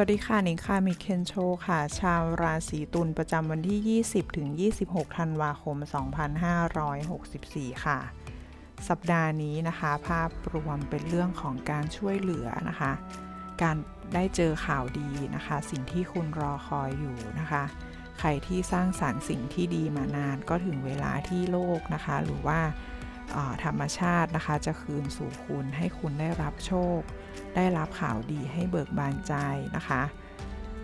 วัสดีค่ะ นิงค่ะ มิเคนโชค่ะ ชาวราศีตุลประจำวันที่ 20 ถึง 26 ธันวาคม 2564 ค่ะ สัปดาห์นี้นะคะ ภาพรวมเป็นเรื่องของการช่วยเหลือนะคะ การได้เจอข่าวดีนะคะ สิ่งที่คุณรอคอยอยู่นะคะ ใครที่สร้างสารรค์สิ่งที่ดีมานานก็ถึงเวลาที่โลกนะคะ หรือว่า ธรรมชาตินะคะ จะคืนสู่คุณให้คุณได้รับโชค ได้รับข่าวดีให้เบิกบานใจนะคะ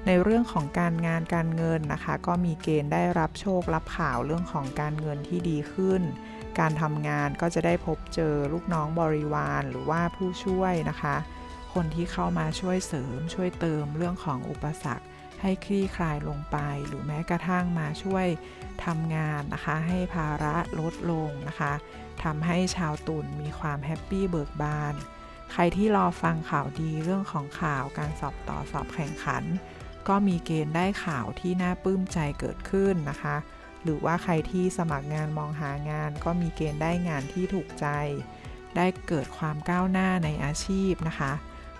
ในเรื่องของการงานการเงินนะคะ ก็มีเกณฑ์ได้รับโชครับข่าวเรื่องของการเงินที่ดีขึ้น การทำงานก็จะได้พบเจอลูกน้องบริวารหรือว่าผู้ช่วยนะคะ คนที่เข้ามาช่วยเสริมช่วยเติมเรื่องของอุปสรรค ให้คลี่คลายลงไป หรือแม้กระทั่งมาช่วยทำงานนะคะ ให้ภาระลดลงนะคะทำให้ชาวตุลมีความแฮปปี้เบิกบาน ใครที่รอฟังข่าวดีเรื่องของข่าวการสอบต่อสอบแข่งขัน ก็มีเกณฑ์ได้ข่าวที่น่าปลื้มใจเกิดขึ้นนะคะ หรือว่าใครที่สมัครงานมองหางาน ก็มีเกณฑ์ได้งานที่ถูกใจ ได้เกิดความก้าวหน้าในอาชีพนะคะ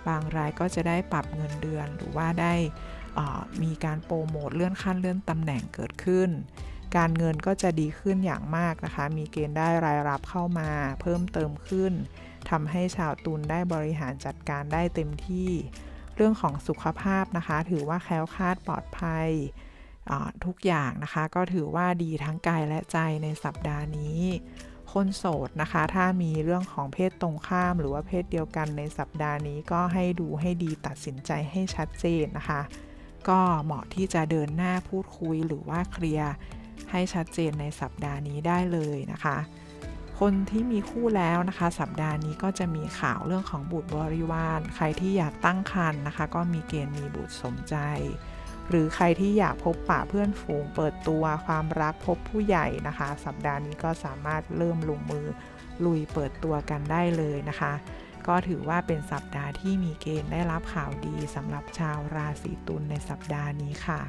บางรายก็จะได้ปรับเงินเดือนหรือว่าได้ มีการโปรโมทเลื่อนขั้นเลื่อนตำแหน่งเกิดขึ้น การเงินก็จะดีขึ้นอย่างมากนะคะ มีเกณฑ์ได้รายรับเข้ามาเพิ่มเติมขึ้นทำให้ชาวตุลได้บริหารจัดการได้เต็มที่ เรื่องของสุขภาพนะคะ ถือว่าแคล้วคลาดปลอดภัยทุกอย่างนะคะ ก็ถือว่าดีทั้งกายและใจในสัปดาห์นี้คนโสดนะคะ ถ้ามีเรื่องของเพศตรงข้ามหรือว่าเพศเดียวกันในสัปดาห์นี้ก็ให้ดูให้ดีตัดสินใจให้ชัดเจนนะคะ ก็เหมาะที่จะเดินหน้าพูดคุยหรือว่าเคลียร์ให้ชัดเจนในสัปดาห์นี้ได้เลยนะคะ คนที่มีคู่แล้วนะคะ สัปดาห์นี้ก็จะมีข่าวเรื่องของบุตรบริวาร ใครที่อยากตั้งครรภ์นะคะ ก็มีเกณฑ์มีบุตรสมใจ หรือใครที่อยากพบปะเพื่อนฝูง เปิดตัวความรักพบผู้ใหญ่นะคะ สัปดาห์นี้ก็สามารถเริ่มลงมือลุยเปิดตัวกันได้เลยนะคะ ก็ถือว่าเป็นสัปดาห์ที่มีเกณฑ์ได้รับข่าวดีสำหรับชาวราศีตุลในสัปดาห์นี้ค่ะ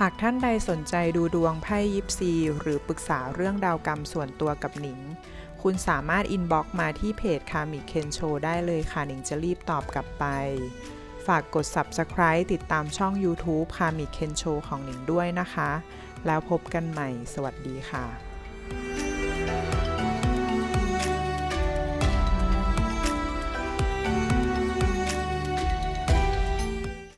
หากท่านใดสนใจดูดวงไพ่ยิปซี หรือปรึกษาเรื่องดาวกรรมส่วนตัวกับหนิง คุณสามารถอินบ็อกมาที่เพจคามิเคนโชได้เลยค่ะหนิงจะรีบตอบกลับไป ฝากกด Subscribe ติดตามช่อง YouTube คามิเคนโชของหนิงด้วยนะคะ แล้วพบกันใหม่ สวัสดีค่ะ